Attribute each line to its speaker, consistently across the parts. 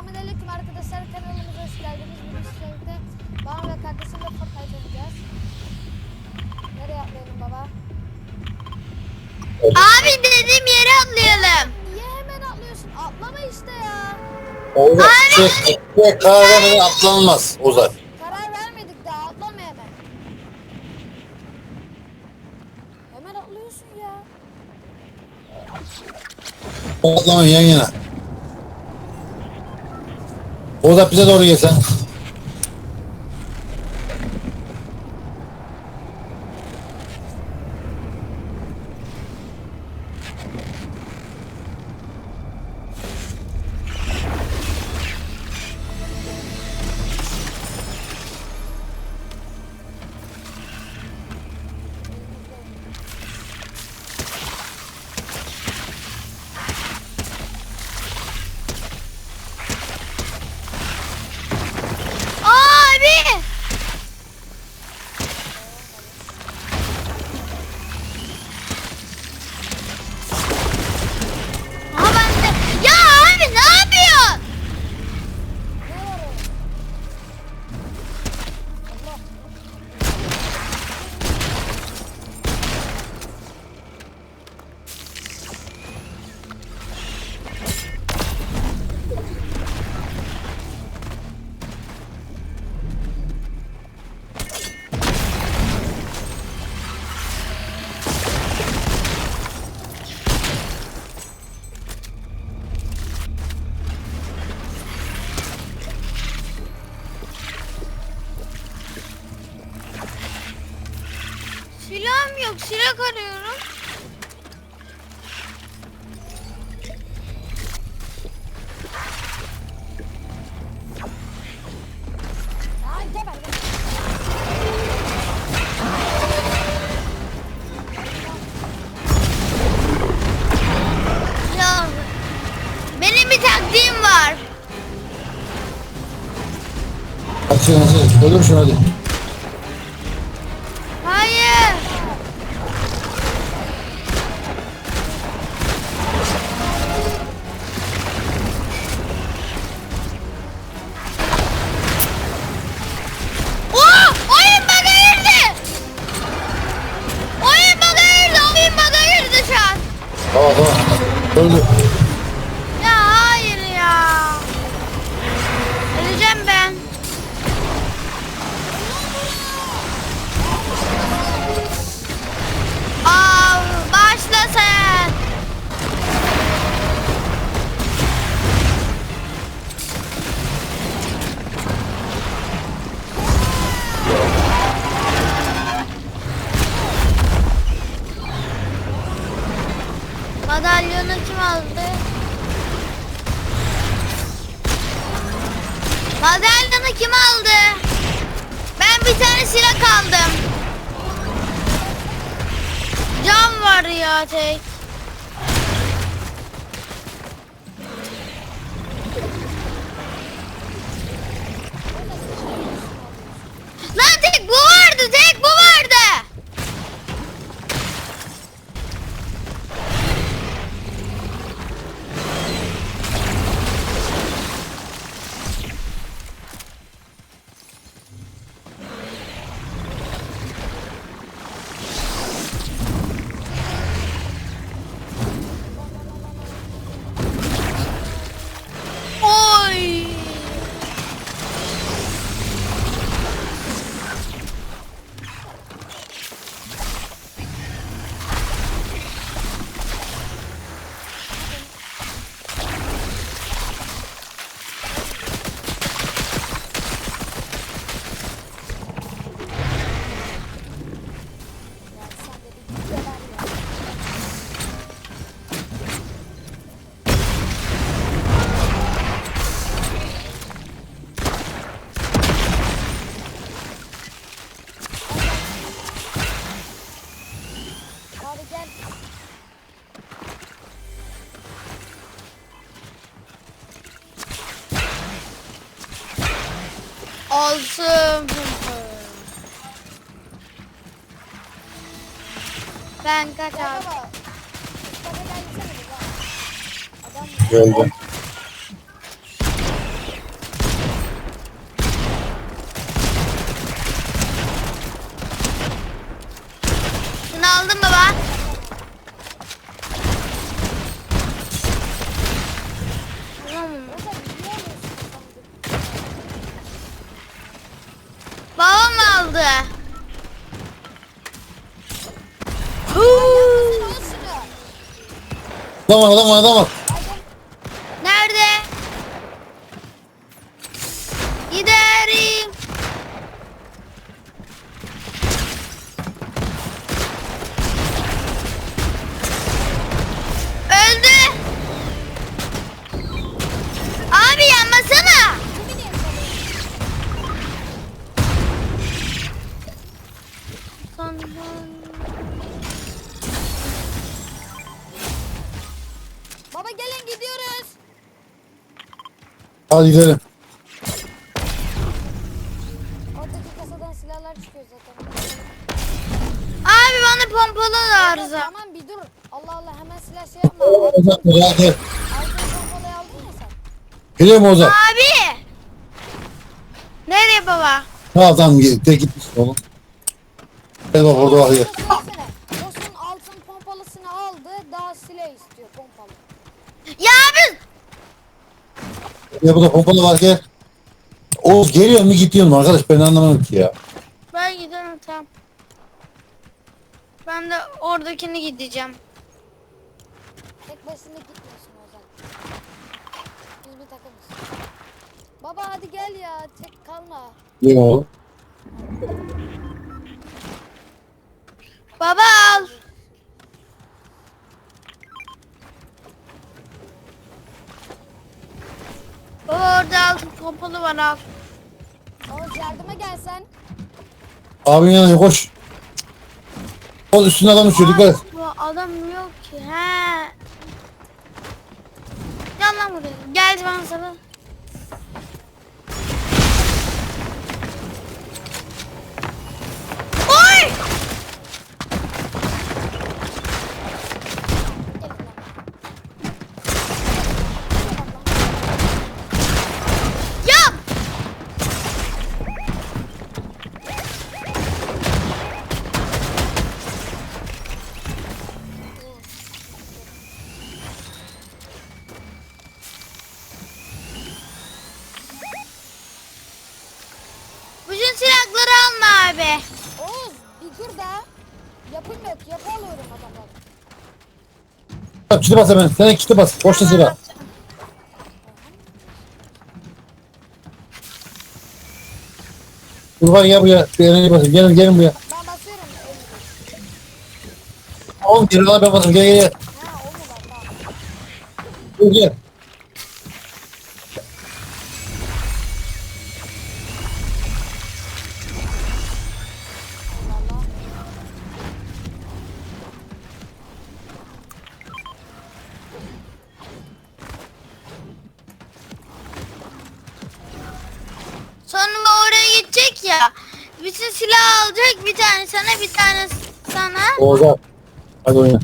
Speaker 1: Selamünaleyküm arkadaşlar kanalımıza hoş geldiniz. Bugün sizlerle babam ve kardeşimle Fortnite oynayacağız. Nereye atlayalım baba?
Speaker 2: Abi dediğim yere atlayalım.
Speaker 1: Niye hemen atlıyorsun? Atlama işte ya.
Speaker 3: Oğlum şey kahvemeye atlanmaz Ozan.
Speaker 1: Karar vermedik daha atlama hemen. Hemen atlıyorsun ya.
Speaker 3: Atlama yan yana. Ozan bize doğru gelsen.
Speaker 2: Silah arıyorum. Ya. Benim bir taktiğim var.
Speaker 3: Hadi.
Speaker 2: Olsun. Ben kaç
Speaker 1: Gel
Speaker 2: abi.
Speaker 1: baba. Bana gelsene bir bak. Adam
Speaker 3: Geldi. Aldı. Huu.
Speaker 1: Sen al şunu.
Speaker 2: Adam var adam
Speaker 1: Hadi
Speaker 2: gidelim.
Speaker 1: Oradaki kasadan silahlar çıkıyor zaten.
Speaker 3: Abi bana pompalı lazım.
Speaker 1: Tamam bir dur. Allah Allah hemen silah şey yapma.
Speaker 2: Ozan hadi.
Speaker 1: Aldığın pompalayı aldın ya sen.
Speaker 2: Geliyor mu Ozan?
Speaker 3: Abi. Nereye baba?
Speaker 2: Ha tamam de gitmiş oğlum. Gel bak orada var ya.
Speaker 1: Söylesene. Boss'un altın pompalısını aldı. Daha silah istiyor pompalı.
Speaker 3: Ya abi.
Speaker 2: Ya burada pompalı var gel. Oğuz geliyor mu gidiyor mu arkadaş ben anlamadım ki ya.
Speaker 3: Ben giderim tamam. Ben de oradakini gideceğim.
Speaker 1: Tek başına gitmiyorsun Ozan. Biz bir takımız. Baba hadi gel ya. Tek kalma.
Speaker 2: Oğlum.
Speaker 3: Baba al. Baba orada altın pompalı var al.
Speaker 1: Oğuz yardıma gelsen.
Speaker 2: Abin yanına koş. Oğuz üstüne adam uçuyor dikkat et.
Speaker 3: Bu adam yok ki. He. Gel lan buraya. Gel ben sana.
Speaker 2: Bak kiti bas hemen. Sen kiti bas. Boşta silah. Kurban gel buraya. Bir enerji basın. Gelin gelin buraya.
Speaker 1: Ben basıyorum.
Speaker 2: Oğlum geri lan ben basın. Gel gel gel.
Speaker 1: Ha o mu var? Tamam.
Speaker 2: Gel gel.
Speaker 3: Ya. Bütün silah alacak. Bir tane sana bir tane sana.
Speaker 2: Oğuz abi. Hadi oyna.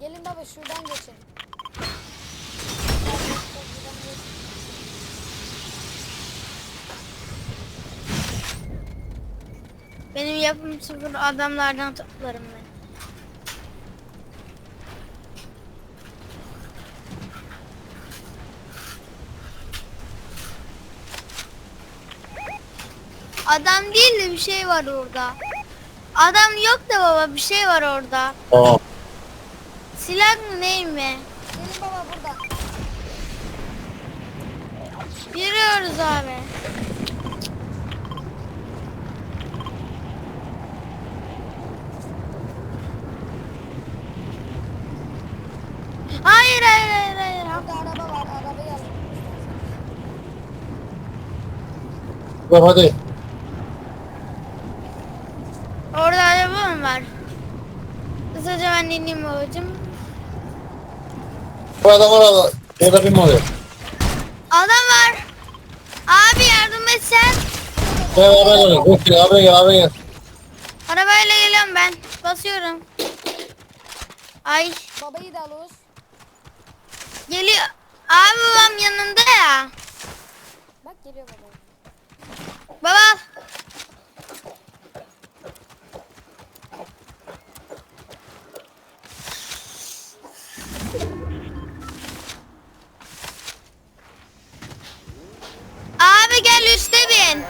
Speaker 1: Gelin baba şuradan geçin.
Speaker 3: Benim yapım sıfır adamlardan toplarım ben. Adam değil de bir şey var orada. Adam yok da baba bir şey var orada.
Speaker 2: Tamam.
Speaker 3: Silah mı değil mi?
Speaker 1: Gelin baba burada.
Speaker 3: Giriyoruz abi. Hayır hayır hayır hayır.
Speaker 1: Burada araba var. Arabayı alın.
Speaker 2: Bak hadi.
Speaker 3: Orada araba mı var? Kısaca ben ineyim babacım.
Speaker 2: Bu adam var orada. Orada bir mi oluyor?
Speaker 3: Adam var. Abi yardım et sen.
Speaker 2: Gel abi gel. Gel abi gel abi gel.
Speaker 3: Arabayla geliyorum ben. Basıyorum. Ay
Speaker 1: Babayı da al Oğuz.
Speaker 3: geliyor. Abi babam yanında ya.
Speaker 1: Bak geliyor baba.
Speaker 3: Baba. Hemen.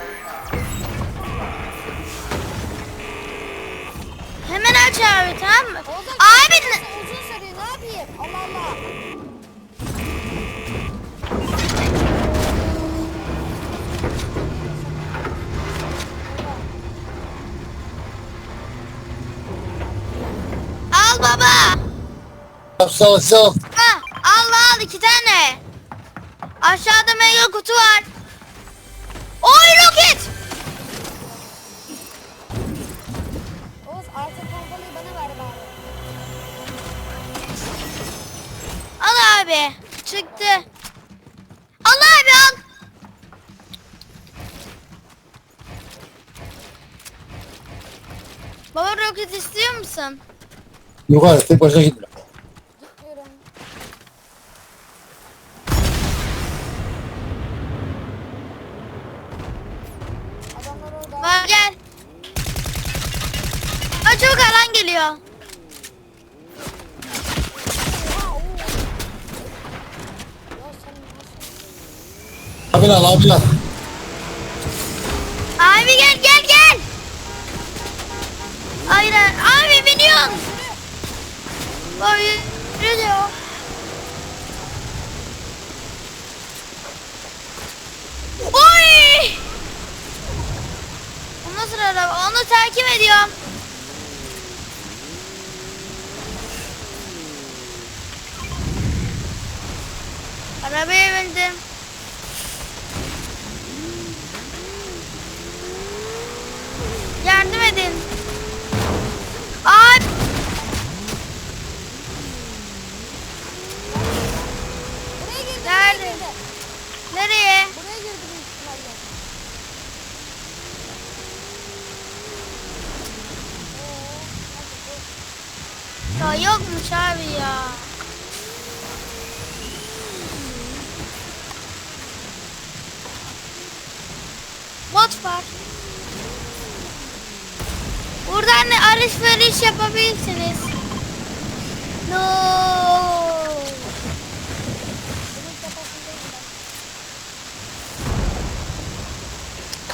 Speaker 3: Hemen aç abi
Speaker 2: tamam mı?
Speaker 1: Olacak, abi şey uzun sürüyor ne yapayım? Allah Allah.
Speaker 3: Al baba.
Speaker 2: Sağ ol sağ.
Speaker 3: Ha, al al iki tane. Aşağıda mega kutu var. Oy roket.
Speaker 1: Oğuz artık pompalıyı bana ver bari.
Speaker 3: Al abi. Çıktı. Al abi al. Baba roket istiyor musun?
Speaker 2: Yok hayır tek başına gitme.
Speaker 1: Gitmiyorum. Adamlar orada.
Speaker 3: Var gel. Aa, çabuk alan geliyor.
Speaker 1: Ha, oo. Ya sen
Speaker 2: Abi al abi al.
Speaker 3: Abi gel gel gel. Hayır hayır. abi biniyorsun. Diyor. Oy! O nasıl araba? Onu takip ediyorum. Arabaya bindim. Yardım edin. Abi.
Speaker 1: Buraya girdi.
Speaker 3: Nerede?
Speaker 1: Buraya girdi.
Speaker 3: Nereye?
Speaker 1: Buraya girdi büyük ihtimalle. Ee, hadi bu.
Speaker 3: Ya yokmuş abi ya. Bot var. Buradan ne alışveriş yapabilirsiniz. No.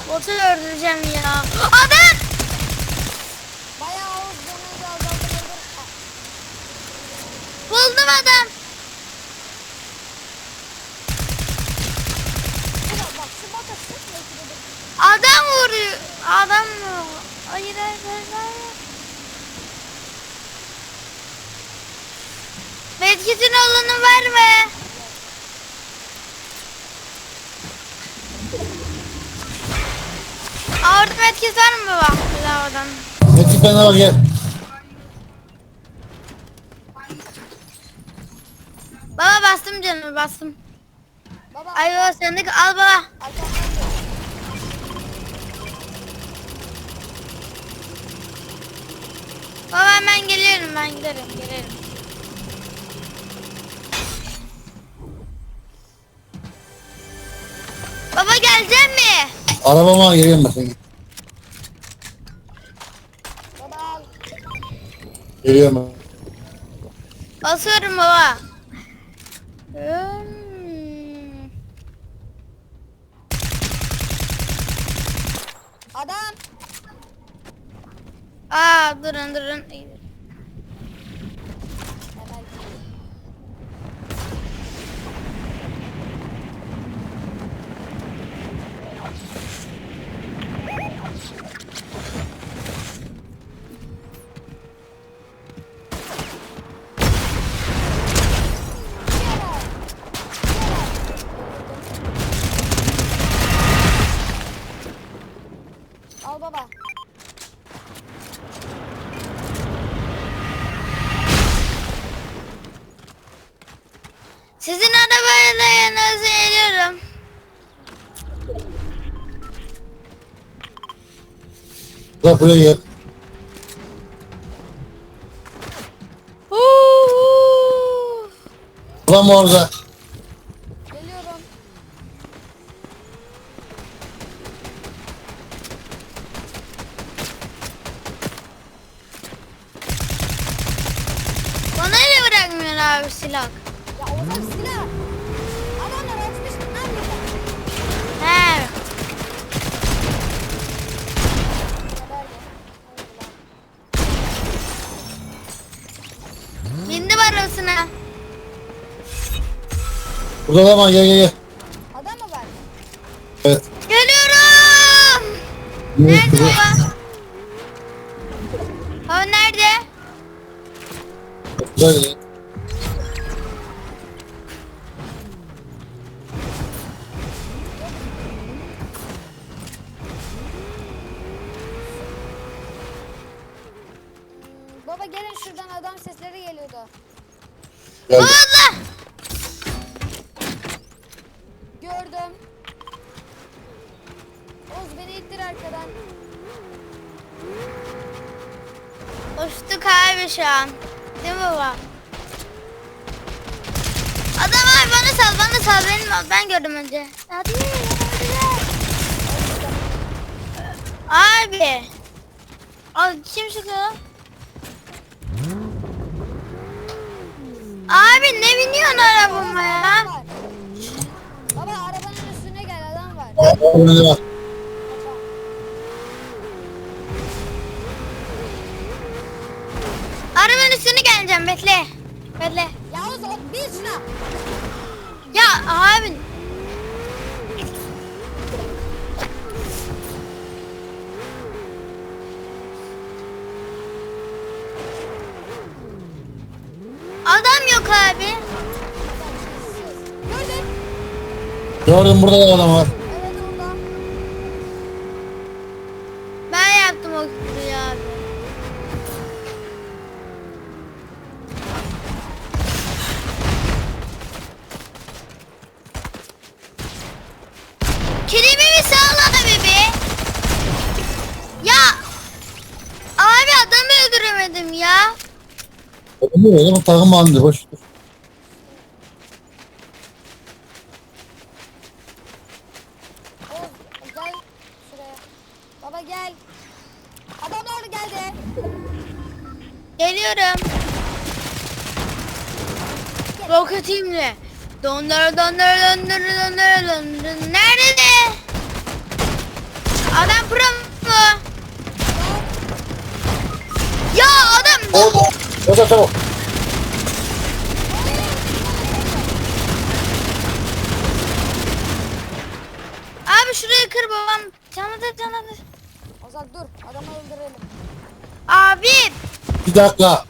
Speaker 3: Botu öldüreceğim ya. Adam!
Speaker 1: Bayağı
Speaker 3: Buldum adam.
Speaker 1: Ulan bak şu bota sıkma ikide bir.
Speaker 3: Adam vuruyor. Adam mı? Hayır hayır hayır. hayır. Medkit'in olanı verme. Aa, Orada medkit var mı baba? Oradan.
Speaker 2: Metin bana bak gel.
Speaker 3: Baba bastım canımı bastım.
Speaker 1: Baba
Speaker 3: Ay baba sendik al baba. Baba hemen geliyorum ben giderim gelirim.
Speaker 2: Arabama geliyorum ben.
Speaker 1: Baba al.
Speaker 2: Geliyorum ben.
Speaker 3: Basıyorum baba. Hmm.
Speaker 1: Adam.
Speaker 3: Aa durun durun.
Speaker 2: Bak buraya gel. Adam orada.
Speaker 1: Geliyorum.
Speaker 3: Bana niye bırakmıyor abi silah?
Speaker 1: Burada
Speaker 2: adam var gel gel gel.
Speaker 1: Adam mı var?
Speaker 2: Evet.
Speaker 3: Geliyorum. Nerede baba? Baba nerede?
Speaker 2: Burada gel.
Speaker 3: Sal benim ben gördüm önce. Hadi hadi. Abi. Abi kim sıkıyor? Abi ne biniyorsun arabama ya?
Speaker 1: Baba arabanın üstüne gel adam var.
Speaker 3: Arabanın üstüne geleceğim bekle. Bekle.
Speaker 1: Ya Oğuz o- bin şuna.
Speaker 3: Ya abi. Adam yok abi.
Speaker 2: Gördüm burada da adam var.
Speaker 1: Evet orada.
Speaker 3: Ben yaptım o küfürü abi. Kelimemi sağla bebe. Ya. Abi adamı öldüremedim ya.
Speaker 2: Öyle bu takım halinde boş. ver.
Speaker 1: Oğuz gel şuraya. Baba gel. Adamlar geldi.
Speaker 3: Geliyorum. Roketimle. Dondara dondara dondara dondara dondara. Kır babam. Canlıdır canlıdır.
Speaker 1: Ozan dur adamı öldürelim.
Speaker 3: Abi.
Speaker 2: Bir dakika.